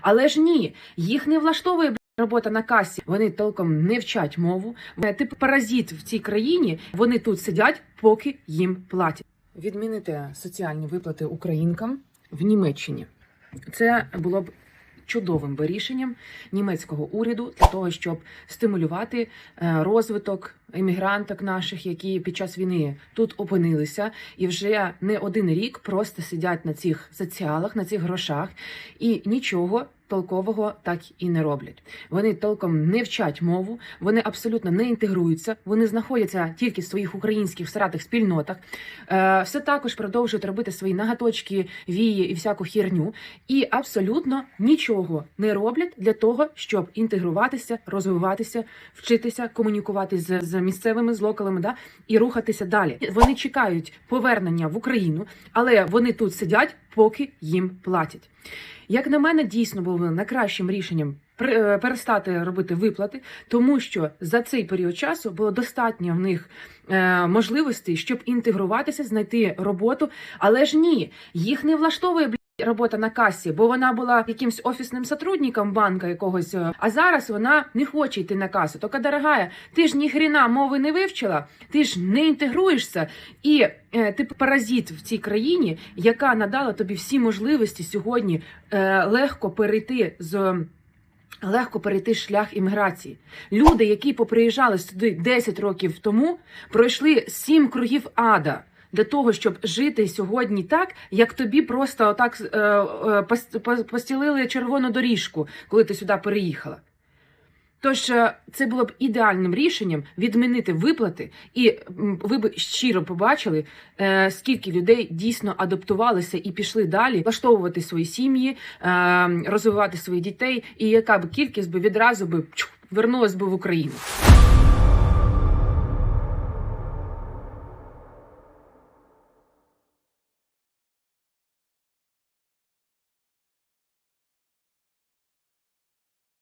Але ж ні, їх не влаштовує робота на касі. Вони толком не вчать мову. тип Ти паразит в цій країні. Вони тут сидять, поки їм платять. Відмінити соціальні виплати українкам в Німеччині. Це було б чудовим би рішенням німецького уряду для того, щоб стимулювати е, розвиток емігранток наших, які під час війни тут опинилися, і вже не один рік просто сидять на цих соціалах, на цих грошах, і нічого. Толкового так і не роблять. Вони толком не вчать мову, вони абсолютно не інтегруються, вони знаходяться тільки в своїх українських всратих спільнотах. Е, все також продовжують робити свої нагаточки, вії і всяку хірню, і абсолютно нічого не роблять для того, щоб інтегруватися, розвиватися, вчитися, комунікувати з, з місцевими з локалами, да і рухатися далі. Вони чекають повернення в Україну, але вони тут сидять, поки їм платять. Як на мене, дійсно було найкращим рішенням е, перестати робити виплати, тому що за цей період часу було достатньо в них е, можливостей, щоб інтегруватися, знайти роботу. Але ж ні, їх не влаштовує робота на касі, бо вона була якимсь офісним сотрудником банка якогось. е, А зараз вона не хоче йти на касу. Тока, дорогая, ти ж ні хрена мови не вивчила, ти ж не інтегруєшся, і е, ти паразит в цій країні, яка надала тобі всі можливості сьогодні е, легко перейти з. Легко перейти шлях імміграції. Люди, які поприїжджали сюди 10 років тому, пройшли сім кругів ада для того, щоб жити сьогодні так, як тобі просто отак е, е, пос- пос- постілили червону доріжку, коли ти сюди переїхала. Тож е, це було б ідеальним рішенням відмінити виплати, і ви б щиро побачили, скільки людей дійсно адаптувалися і пішли далі, влаштовувати свої сім'ї, розвивати своїх дітей, і яка б кількість би відразу би вернулась би в Україну.